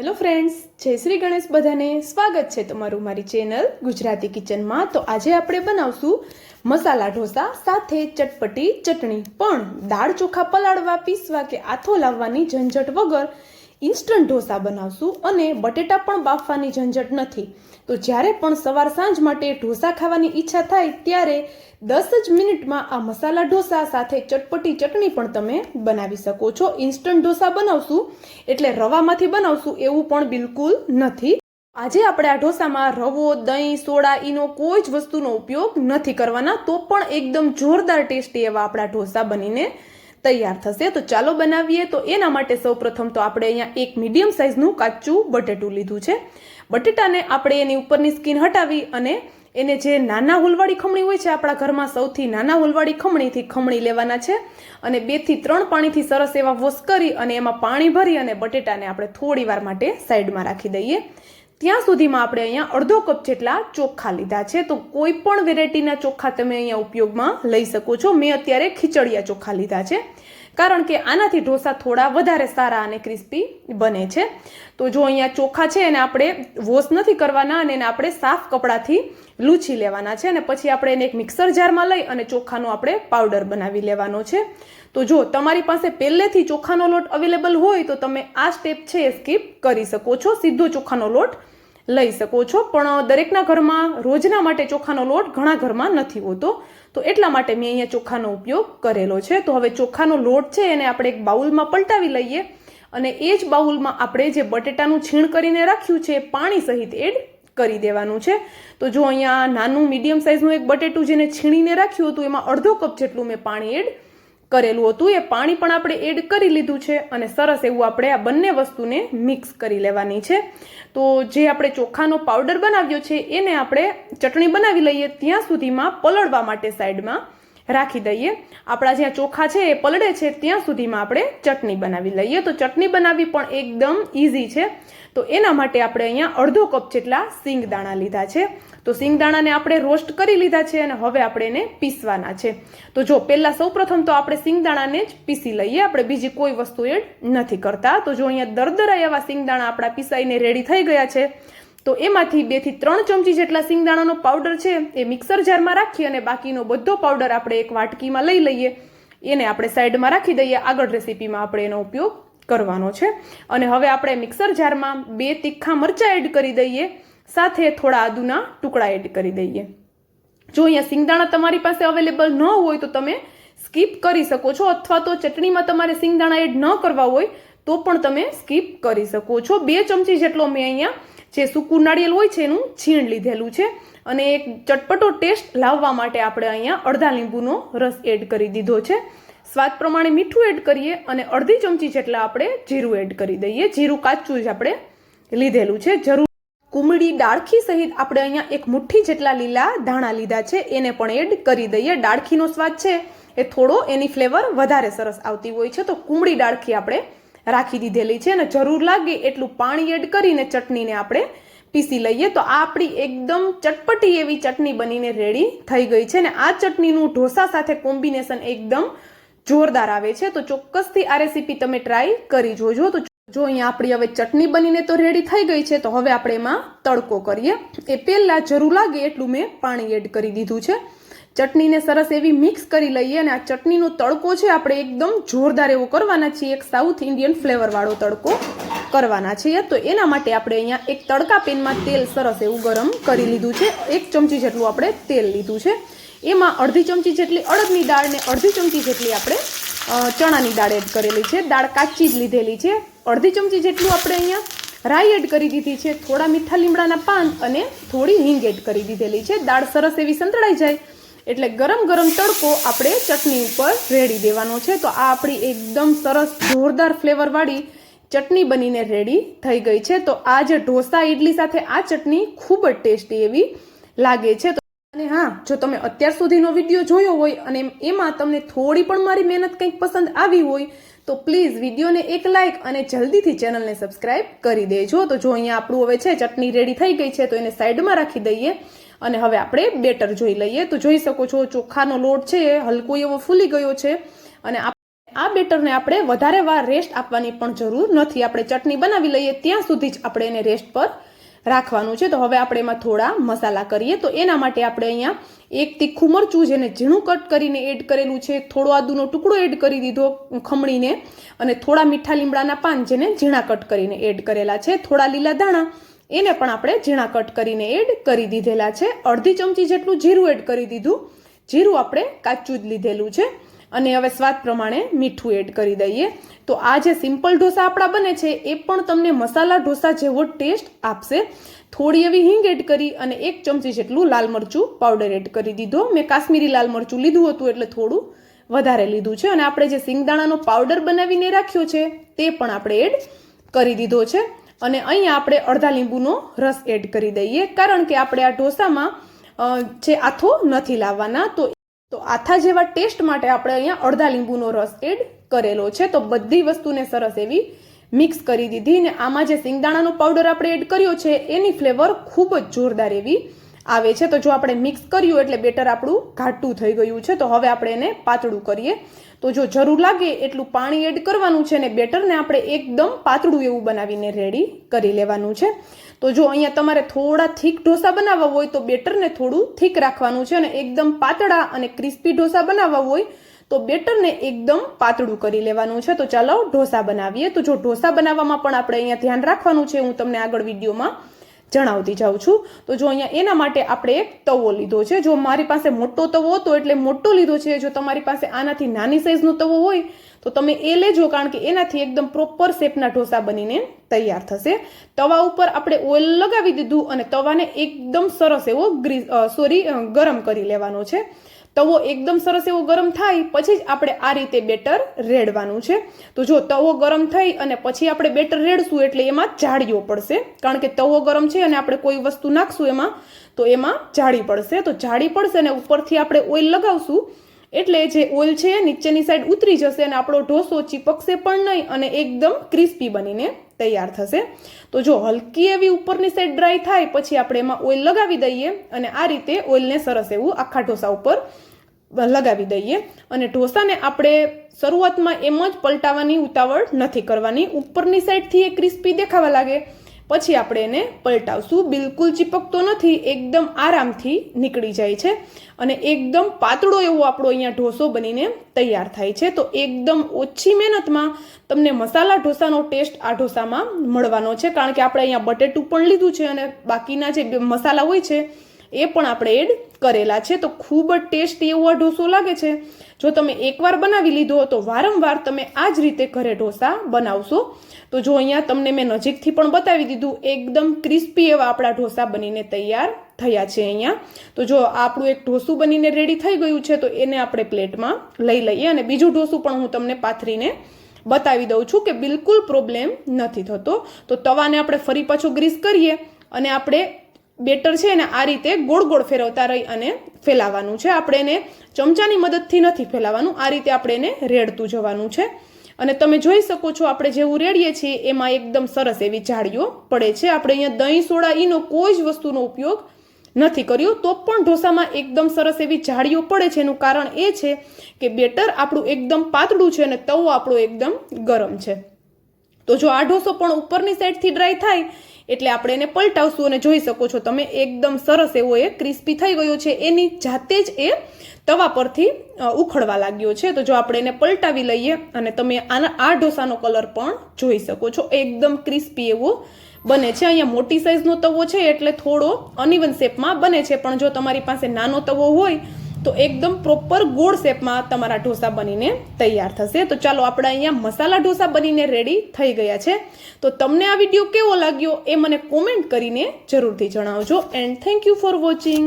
Hello friends જય શ્રી ગણેશ બધાને સ્વાગત છે તમારું મારી ચેનલ ગુજરાતી કિચનમાં તો આજે આપણે બનાવશું મસાલા ઢોસા, સાથે ચટપટી ચટણી. પણ દાળ ચોખા પલાળવા, પીસવા કે આથો લાવવાની ઝંઝટ વગર ઇન્સ્ટન્ટ ઢોસા બનાવશું અને બટેટા પણ બાફવાની ઝંઝટ નથી. તો જ્યારે પણ સવાર સાંજ માટે ઢોસા ખાવાની ઈચ્છા થાય ત્યારે દસ જ મિનિટમાં આ મસાલા ઢોસા સાથે ચટપટી ચટણી પણ તમે બનાવી શકો છો. ઇન્સ્ટન્ટ ઢોસા બનાવશું એટલે રવામાંથી બનાવશું એવું પણ બિલકુલ નથી. આજે આપણે આ ઢોસામાં રવો, દહીં, સોડા, ઈનો કોઈ જ વસ્તુનો ઉપયોગ નથી કરવાના. તો પણ એકદમ જોરદાર ટેસ્ટી એવા આપણા ઢોસા બનીને તૈયાર થશે. તો ચાલો બનાવીએ. તો એના માટે સૌપ્રથમ તો આપણે અહીંયા એક મીડિયમ સાઇઝનું કાચું બટેટું લીધું છે. બટેટાને આપણે એની ઉપરની સ્કીન હટાવી અને એને જે નાના હુલવાળી ખમણી હોય છે, આપણા ઘરમાં સૌથી નાના હુલવાળી ખમણીથી ખમણી લેવાના છે. અને બેથી ત્રણ પાણીથી સરસ એવા વોશ કરી અને એમાં પાણી ભરી અને બટેટાને આપણે થોડી વાર માટે સાઈડમાં રાખી દઈએ. ત્યાં સુધીમાં આપણે અહીંયા અડધો કપ જેટલા ચોખ્ખા લીધા છે. તો કોઈ પણ વેરાયટીના ચોખ્ખા તમે અહીંયા ઉપયોગમાં લઈ શકો છો. મેં અત્યારે ખીચડિયા ચોખ્ખા લીધા છે. કારણ કે આનાથી ઢોસા થોડા વધારે સારા અને ક્રિસ્પી બને છે. તો જો અહીંયા ચોખા છે એને આપણે વોશ નથી કરવાના અને એને આપણે સાફ કપડાથી લૂછી લેવાના છે અને પછી આપણે એને એક મિક્સર જારમાં લઈ અને ચોખાનો આપણે પાવડર બનાવી લેવાનો છે. તો જો તમારી પાસે પહેલેથી ચોખાનો લોટ અવેલેબલ હોય તો તમે આ સ્ટેપ છે એ સ્કીપ કરી શકો છો. સીધો ચોખાનો લોટ લઈ શકો છો. પણ દરેકના ઘરમાં રોજના માટે ચોખાનો લોટ ઘણા ઘરમાં નથી હોતો. તો એટલા માટે મેં અહીંયા ચોખાનો ઉપયોગ કરેલો છે. તો હવે ચોખાનો લોટ છે એને આપણે એક બાઉલમાં પલટાવી લઈએ. અને એ જ બાઉલમાં આપણે જે બટેટાનું છીણ કરીને રાખ્યું છે પાણી સહિત એડ કરી દેવાનું છે. તો જો અહીંયા નાનું મીડિયમ સાઇઝનું એક બટેટું જેને છીણીને રાખ્યું હતું, એમાં અડધો કપ જેટલું મેં પાણી એડ કરેલું હતું, એ પાણી પણ આપણે એડ કરી લીધું છે અને સરસ એવું આપણે આ બંને વસ્તુને મિક્સ કરી લેવાની છે. તો જે આપણે ચોખાનો પાવડર બનાવ્યો છે, એને આપણે ચટણી બનાવી લઈએ ત્યાં સુધીમાં પલળવા માટે સાઈડમાં રાખી દઈએ. આપણા જ્યાં ચોખા છે, એ પલળે છે, ત્યાં સુધીમાં આપણે ચટણી બનાવી લઈએ. તો ચટણી બનાવવી પણ એકદમ ઇઝી છે. તો એના માટે આપણે અહીંયા અડધો કપ જેટલા સિંગદાણા લીધા છે. તો સિંગદાણાને આપણે રોસ્ટ કરી લીધા છે અને હવે આપણે એને પીસવાના છે. તો જો પહેલાં સૌપ્રથમ તો આપણે સિંગદાણાને જ પીસી લઈએ, આપણે બીજી કોઈ વસ્તુ એડ નથી કરતા. તો જો અહીંયા દરદરા એવા સિંગદાણા આપણા પીસાઈને રેડી થઈ ગયા છે, તો એમાંથી બેથી ત્રણ ચમચી જેટલા સિંગદાણાનો પાવડર છે, એ મિક્સર જારમાં રાખી અને બાકીનો બધો પાવડર આપણે એક વાટકીમાં લઈ લઈએ. એને આપણે સાઈડમાં રાખી દઈએ. આગળ રેસીપીમાં આપણે એનો ઉપયોગ કરવાનો છે. અને હવે આપણે મિક્સર જારમાં બે તીખા મરચાં એડ કરી દઈએ. સાથે થોડા આદુના ટુકડા એડ કરી દઈએ. જો અહીંયા સિંગદાણા તમારી પાસે અવેલેબલ ન હોય તો તમે સ્કીપ કરી શકો છો, અથવા તો ચટણીમાં તમારે સિંગદાણા એડ ન કરવા હોય તો પણ તમે સ્કીપ કરી શકો છો. બે ચમચી જેટલો મેં અહીંયા જે સૂકું નાળિયેર હોય છે એનું છીણ લીધેલું છે અને એક ચટપટો ટેસ્ટ લાવવા માટે આપણે અહીંયા અડધા લીંબુનો રસ એડ કરી દીધો છે. સ્વાદ પ્રમાણે મીઠું એડ કરીએ અને અડધી ચમચી જેટલા આપણે જીરું એડ કરી દઈએ. જીરું કાચું જ આપણે લીધેલું છે. જરૂર કુમળી ડાળખી સહિત આપણે અહીંયા એક મુઠ્ઠી જેટલા લીલા ધાણા લીધા છે, એને પણ એડ કરી દઈએ. ડાળખીનો સ્વાદ છે, એ થોડો એની ફ્લેવર વધારે સરસ આવતી હોય છે, તો કુમળી ડાળખી આપણે રાખી દીધેલી છે અને જરૂર લાગે એટલું પાણી એડ કરીને ચટણીને આપણે પીસી લઈએ. તો આ આપણી એકદમ ચટપટી એવી ચટણી બનીને રેડી થઈ ગઈ છે અને આ ચટણીનું ઢોસા સાથે કોમ્બિનેશન એકદમ જોરદાર આવે છે. તો ચોક્કસથી આ રેસીપી તમે ટ્રાય કરી જોજો. તો જો અહીંયા આપણી હવે ચટણી બનીને તો રેડી થઈ ગઈ છે, તો હવે આપણે એમાં તડકો કરીએ. એ પહેલાં જરૂર લાગે એટલું મેં પાણી એડ કરી દીધું છે. ચટણીને સરસ એવી મિક્સ કરી લઈએ અને આ ચટણીનો તડકો છે, આપણે એકદમ જોરદાર એવો કરવાના છીએ. એક સાઉથ ઇન્ડિયન ફ્લેવરવાળો તડકો કરવાના છીએ. તો એના માટે આપણે અહીંયા એક તડકા પેનમાં તેલ સરસ એવું ગરમ કરી લીધું છે. એક ચમચી જેટલું આપણે તેલ લીધું છે. એમાં અડધી ચમચી જેટલી અડદની દાળ ને અડધી ચમચી જેટલી આપણે ચણાની દાળ એડ કરેલી છે. દાળ કાચી જ લીધેલી છે. અડધી ચમચી જેટલું આપણે અહીંયા રાઈ એડ કરી દીધી છે, થોડા મીઠા લીમડાના પાન અને થોડી હિંગ એડ કરી દીધેલી છે. દાળ સરસ એવી સંતળાઈ જાય એટલે ગરમ ગરમ તડકો આપણે ચટણી ઉપર રેડી દેવાનો છે. તો આ આપણી એકદમ સરસ જોરદાર ફ્લેવરવાળી ચટણી બનીને રેડી થઈ ગઈ છે. તો આ જે ઢોસા ઇડલી સાથે આ ચટણી ખૂબ જ ટેસ્ટી એવી લાગે છે. અને હા, જો તમે અત્યાર સુધીનો વીડિયો જોયો હોય અને એમાં તમને થોડી પણ મારી મહેનત કંઈક પસંદ આવી હોય તો પ્લીઝ વિડીયોને એક લાઇક અને જલ્દીથી ચેનલને સબસ્ક્રાઇબ કરી દેજો. તો જો અહીંયા આપણું હવે છે, ચટણી રેડી થઈ ગઈ છે, તો એને સાઈડમાં રાખી દઈએ. અને હવે આપણે બેટર જોઈ લઈએ. તો જોઈ શકો છો, ચોખાનો લોટ છે, એ હલકો એવો ફૂલી ગયો છે. અને આ બેટરને આપણે વધારે વાર રેસ્ટ આપવાની પણ જરૂર નથી. આપણે ચટણી બનાવી લઈએ, ત્યાં સુધી જ આપણે એને રેસ્ટ પર રાખવાનું છે. તો હવે આપણે એમાં થોડા મસાલા કરીએ. તો એના માટે આપણે અહીંયા એક તીખું મરચું જેને ઝીણું કટ કરીને એડ કરેલું છે. થોડો આદુનો ટુકડો એડ કરી દીધો ખમણીને. અને થોડા મીઠા લીમડાના પાન જેને ઝીણા કટ કરીને એડ કરેલા છે. થોડા લીલા દાણા એને પણ આપણે ઝીણા કટ કરીને એડ કરી દીધેલા છે. અડધી ચમચી જેટલું જીરું એડ કરી દીધું. જીરું આપણે કાચું જ લીધેલું છે. અને હવે સ્વાદ પ્રમાણે મીઠું એડ કરી દઈએ. તો આ જે સિમ્પલ ઢોસા આપણા બને છે, એ પણ તમને મસાલા ઢોસા જેવો ટેસ્ટ આપશે. થોડી એવી હિંગ એડ કરી અને એક ચમચી જેટલું લાલ મરચું પાવડર એડ કરી દીધો. મેં કાશ્મીરી લાલ મરચું લીધું હતું એટલે થોડું વધારે લીધું છે અને આપણે જે સિંગદાણાનો પાવડર બનાવીને રાખ્યો છે, તે પણ આપણે એડ કરી દીધો છે. અને અહીંયા આપણે અડધા લીંબુનો રસ એડ કરી દઈએ. કારણ કે આપણે આ ઢોસામાં જે આથો નથી લાવવાના, તો તો આથા જેવા ટેસ્ટ માટે આપણે અહીંયા અડધા લીંબુનો રસ એડ કરેલો છે. તો બધી વસ્તુને સરસ એવી મિક્સ કરી દીધી ને આમાં જે સિંગદાણાનો પાવડર આપણે એડ કર્યો છે, એની ફ્લેવર ખૂબ જ જોરદાર એવી આવે છે. તો જો આપણે મિક્સ કર્યું એટલે બેટર આપણું ઘાટું થઈ ગયું છે. તો હવે આપણે એને પાતળું કરીએ. તો જો જરૂર લાગે એટલું પાણી એડ કરવાનું છે ને બેટરને આપણે એકદમ પાતળું એવું બનાવીને રેડી કરી લેવાનું છે. તો જો અહીંયા તમારે થોડા થીક ઢોસા બનાવવા હોય તો બેટરને થોડું થીક રાખવાનું છે અને એકદમ પાતળા અને ક્રિસ્પી ઢોસા બનાવવા હોય તો બેટરને એકદમ પાતળું કરી લેવાનું છે. તો ચાલો ઢોસા બનાવીએ. તો જો ઢોસા બનાવવામાં પણ આપણે અહીંયા ધ્યાન રાખવાનું છે. હું તમને આગળ વિડીયોમાં જણાવતી જાઉં છું. તો જો અહીંયા એના માટે આપણે એક તવો લીધો છે. જો મારી પાસે મોટો તવો હતો એટલે મોટો લીધો છે. જો તમારી પાસે આનાથી નાની સાઇઝનો તવો હોય, તો તમે એ લેજો કારણ કે એનાથી એકદમ પ્રોપર શેપના ઢોસા બનીને તૈયાર થશે. તવા ઉપર આપણે ઓઇલ લગાવી દીધું અને તવાને એકદમ સરસ એવો ગ્રીસ સોરી ગરમ કરી લેવાનો છે. તવો એકદમ સરસ એવો ગરમ થાય, પછી જ આપણે આ રીતે બેટર રેડવાનું છે. તો જો તવો ગરમ થઈ અને પછી આપણે બેટર રેડશું એટલે એમાં જાળીઓ પડશે. કારણ કે તવો ગરમ છે અને આપણે કોઈ વસ્તુ નાખશું એમાં, તો એમાં જાળી પડશે. તો જાળી પડશે અને ઉપરથી આપણે ઓઇલ લગાવશું. એટલે જે ઓઇલ છે નીચેની સાઈડ ઉતરી જશે અને આપણો ઢોસો ચીપકશે પણ નહીં અને એકદમ ક્રિસ્પી બનીને તૈયાર થશે. તો જો હલકી એવી ઉપરની સાઈડ ડ્રાય થાય, પછી આપણે એમાં ઓઇલ લગાવી દઈએ અને આ રીતે ઓઇલને સરસ એવું આખા ઢોસા ઉપર લગાવી દઈએ. અને ઢોસાને આપણે શરૂઆતમાં એમ જ પલટાવાની ઉતાવળ નથી કરવાની. ઉપરની સાઈડથી એ ક્રિસ્પી દેખાવા લાગે. પછી આપણે એને પલટાવશું. બિલકુલ ચીપકતો નથી, એકદમ આરામથી નીકળી જાય છે અને એકદમ પાતળો એવો આપણો અહીંયા ઢોસો બનીને તૈયાર થાય છે. તો એકદમ ઓછી મહેનતમાં તમને મસાલા ઢોસાનો ટેસ્ટ આ ઢોસામાં મળવાનો છે. કારણ કે આપણે અહીંયા બટેટું પણ લીધું છે અને બાકીના જે મસાલા હોય છે એ પણ આપણે એડ કરેલા છે. તો ખૂબ જ ટેસ્ટી એવો આ ઢોસો લાગે છે. જો તમે એકવાર બનાવી લીધો તો વારંવાર તમે આ જ રીતે ઘરે ઢોસા બનાવશો. તો જો અહીંયા તમને મેં નજીકથી પણ બતાવી દીધું, એકદમ ક્રિસ્પી એવા આપણા ઢોસા બનીને તૈયાર થયા છે અહીંયા. તો જો આપણું એક ઢોસું બનીને રેડી થઈ ગયું છે તો એને આપણે પ્લેટમાં લઈ લઈએ અને બીજું ઢોસું પણ હું તમને પાથરીને બતાવી દઉં છું કે બિલકુલ પ્રોબ્લેમ નથી થતો. તો તવાને આપણે ફરી પાછો ગ્રીસ કરીએ અને આપણે બેટર છે એને આ રીતે ગોળ ગોળ ફેરવતા રહી અને ફેલાવાનું છે. આપણે એને ચમચાની મદદથી નથી ફેલાવાનું, આ રીતે આપણે એને રેડતું જવાનું છે. અને તમે જોઈ શકો છો આપણે જેવું રેડીએ છીએ એમાં એકદમ સરસ એવી જાળીઓ પડે છે. આપણે અહીંયા દહીં, સોડા, ઈનો કોઈ જ વસ્તુનો ઉપયોગ નથી કર્યો. તો પણ ઢોસામાં એકદમ સરસ એવી જાળીઓ પડે છે. એનું કારણ એ છે કે બેટર આપણું એકદમ પાતળું છે અને તવો આપણો એકદમ ગરમ છે. તો જો આ ઢોસો પણ ઉપરની સાઈડથી ડ્રાય થાય એટલે આપણે એને પલટાવશું અને જોઈ શકો છો તમે, એકદમ સરસ એવો એ ક્રિસ્પી થઈ ગયો છે. એની જાતે જ એ તવા પરથી ઉખડવા લાગ્યો છે. તો જો આપણે એને પલટાવી લઈએ અને તમે આના, આ ઢોસાનો કલર પણ જોઈ શકો છો. એકદમ ક્રિસ્પી એવો બને છે. અહીંયા મોટી સાઈઝનો તવો છે એટલે થોડો અનઇવન શેપમાં બને છે. પણ જો તમારી પાસે નાનો તવો હોય તો એકદમ પ્રોપર ગોળ શેપમાં તમારા ઢોસા બનીને તૈયાર થશે. તો ચાલો આપણે અહીંયા મસાલા ઢોસા બનીને રેડી થઈ ગયા છે. તો તમને આ વીડિયો કેવો લાગ્યો એ મને કોમેન્ટ કરીને જરૂરથી જણાવજો. And thank you for watching